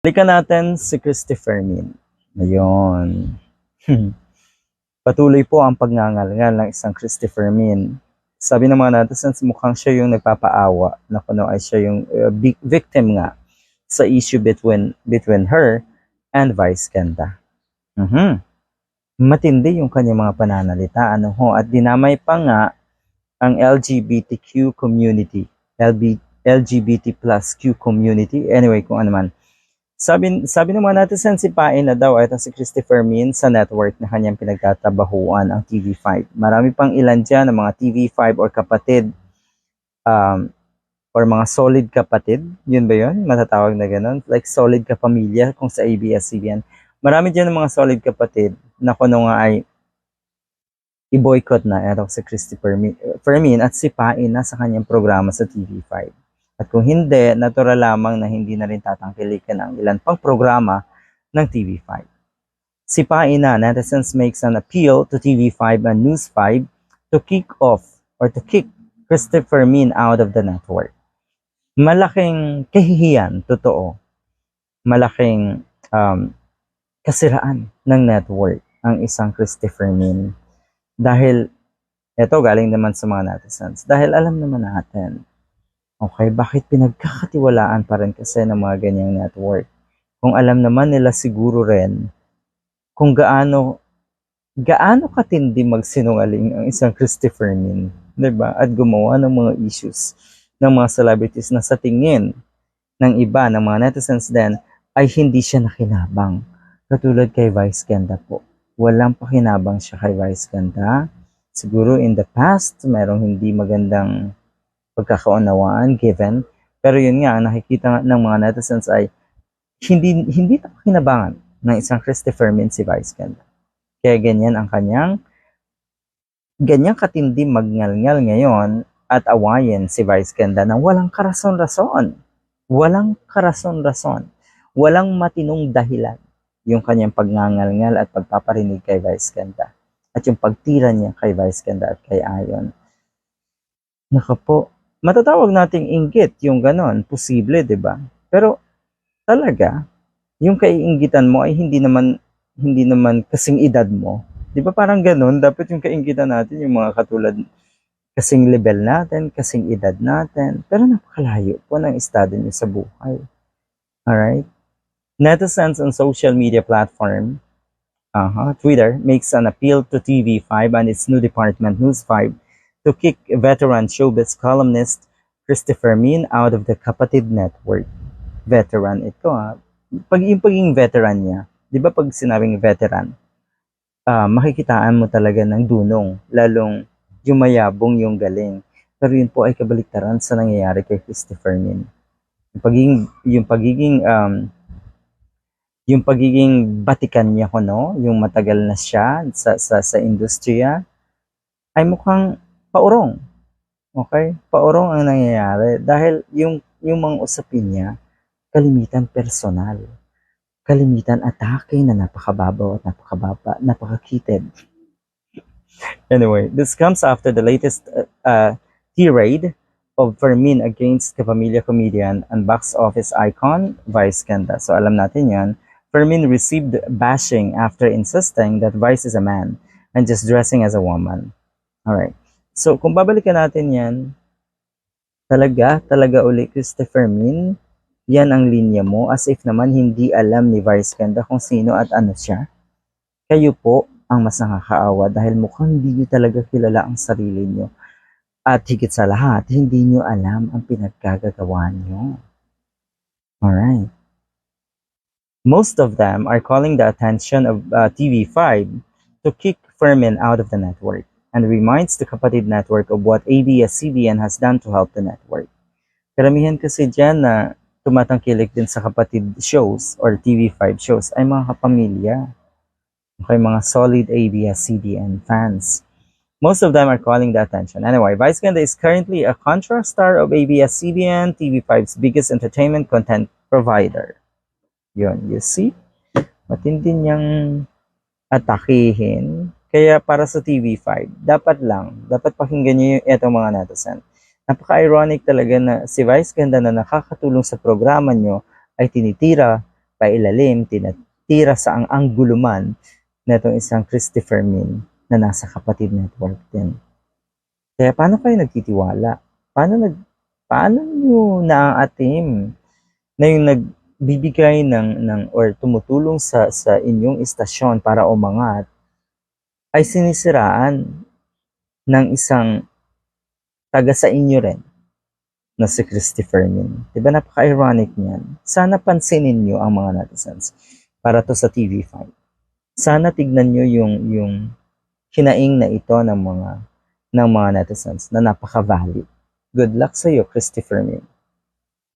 Balikan natin si Christopher Min. Ayun. Patuloy po ang pagngangalngal ng isang Christopher Min. Sabi ng mga netizens, mukhang siya yung nagpapaawa na kuno ay siya yung uh, victim nga sa issue between between her and Vice Ganda. Mhm. Matindi yung kanyang mga pananalita ano ho at dinamay pa nga ang LGBTQ community, LB, LGBT plus Q community, anyway kung ano man. Sabi, sabi ng mga netizens, sipain na daw ito si Christopher Min sa network na kanyang pinagtatrabahuan ang TV5. Marami pang ilan dyan ng mga TV5 or kapatid um, or mga solid kapatid. Yun ba yun? Matatawag na ganun. Like solid kapamilya kung sa ABS-CBN. Marami dyan ng mga solid kapatid na kuno nga ay i-boycott na ito si Christopher Min, Fermin at sipain na sa kanyang programa sa TV5. At kung hindi, natural lamang na hindi na rin tatangkilikan ang ilan pang programa ng TV5. Sipain na, netizens makes an appeal to TV5 and News 5 to kick off or to kick Christopher Min out of the network. Malaking kahihiyan, totoo. Malaking um, kasiraan ng network ang isang Christopher Min. Dahil, eto galing naman sa mga netizens, dahil alam naman natin, Okay, bakit pinagkakatiwalaan pa rin kasi ng mga ganyang network? Kung alam naman nila siguro rin kung gaano gaano katindi magsinungaling ang isang Christopher Min, 'di ba? At gumawa ng mga issues ng mga celebrities na sa tingin ng iba ng mga netizens din ay hindi siya nakinabang. Katulad kay Vice Ganda po. Walang pakinabang siya kay Vice Ganda. Siguro in the past, merong hindi magandang pagkakaunawaan given. Pero yun nga, nakikita ng mga netizens ay hindi hindi kinabangan ng isang Christopher Min si Vice Ganda. Kaya ganyan ang kanyang ganyang katindi magngalngal ngayon at awayin si Vice Ganda ng walang karason-rason. Walang karason-rason. Walang matinong dahilan yung kanyang pagngangalngal at pagpaparinig kay Vice Ganda. At yung pagtira niya kay Vice Ganda at kay Ayon. Naka po, matatawag nating inggit yung ganon, posible, 'di ba? Pero talaga, yung kaiinggitan mo ay hindi naman hindi naman kasing edad mo. 'Di ba parang ganon, dapat yung kainggitan natin yung mga katulad kasing level natin, kasing edad natin, pero napakalayo po ng estado niyo sa buhay. Alright? Netizens on social media platform, uh Twitter, makes an appeal to TV5 and its new department, News 5, to kick veteran showbiz columnist Christopher Min out of the Kapatid Network. Veteran ito ha. Pag yung pagiging veteran niya, di ba pag sinabing veteran, ah makikitaan mo talaga ng dunong, lalong yung mayabong yung galing. Pero yun po ay kabaliktaran sa nangyayari kay Christopher Min. Yung pagiging, yung pagiging, um, yung pagiging batikan niya ko, no? Yung matagal na siya sa, sa, sa industriya, ay mukhang paurong. Okay? Paurong ang nangyayari dahil yung yung mga usapin niya kalimitan personal. Kalimitan atake na napakababaw at napakababa, napakakitid. Anyway, this comes after the latest uh, uh, tirade of Fermin against Kapamilya comedian and box office icon Vice Ganda. So alam natin yan. Fermin received bashing after insisting that Vice is a man and just dressing as a woman. Alright. So, kung babalikan natin yan, talaga, talaga uli Christopher Min, yan ang linya mo as if naman hindi alam ni Vice Ganda kung sino at ano siya. Kayo po ang mas nakakaawa dahil mukhang hindi nyo talaga kilala ang sarili nyo. At higit sa lahat, hindi nyo alam ang pinagkagagawa nyo. Alright. Most of them are calling the attention of uh, TV5 to kick Fermin out of the network and reminds the kapatid network of what ABS-CBN has done to help the network. Karamihan kasi dyan na tumatangkilik din sa kapatid shows or TV5 shows ay mga kapamilya. Okay, mga solid ABS-CBN fans. Most of them are calling the attention. Anyway, Vice Ganda is currently a contract star of ABS-CBN, TV5's biggest entertainment content provider. Yun, you see? Matindi niyang atakihin kaya para sa TV5, dapat lang, dapat pakinggan niyo yung etong mga netizen. Napaka-ironic talaga na si Vice Ganda na nakakatulong sa programa nyo ay tinitira pailalim, tinatira sa ang anggulo man na itong isang Christopher Min na nasa kapatid network din. Kaya paano kayo nagtitiwala? Paano nag paano nyo naaatim na yung nagbibigay ng ng or tumutulong sa sa inyong istasyon para umangat ay sinisiraan ng isang taga sa inyo rin na si Christopher Min. Diba napaka-ironic niyan? Sana pansinin nyo ang mga netizens para to sa TV5. Sana tignan nyo yung, yung hinaing na ito ng mga ng mga netizens na napaka-valid. Good luck sa iyo, Christopher Min.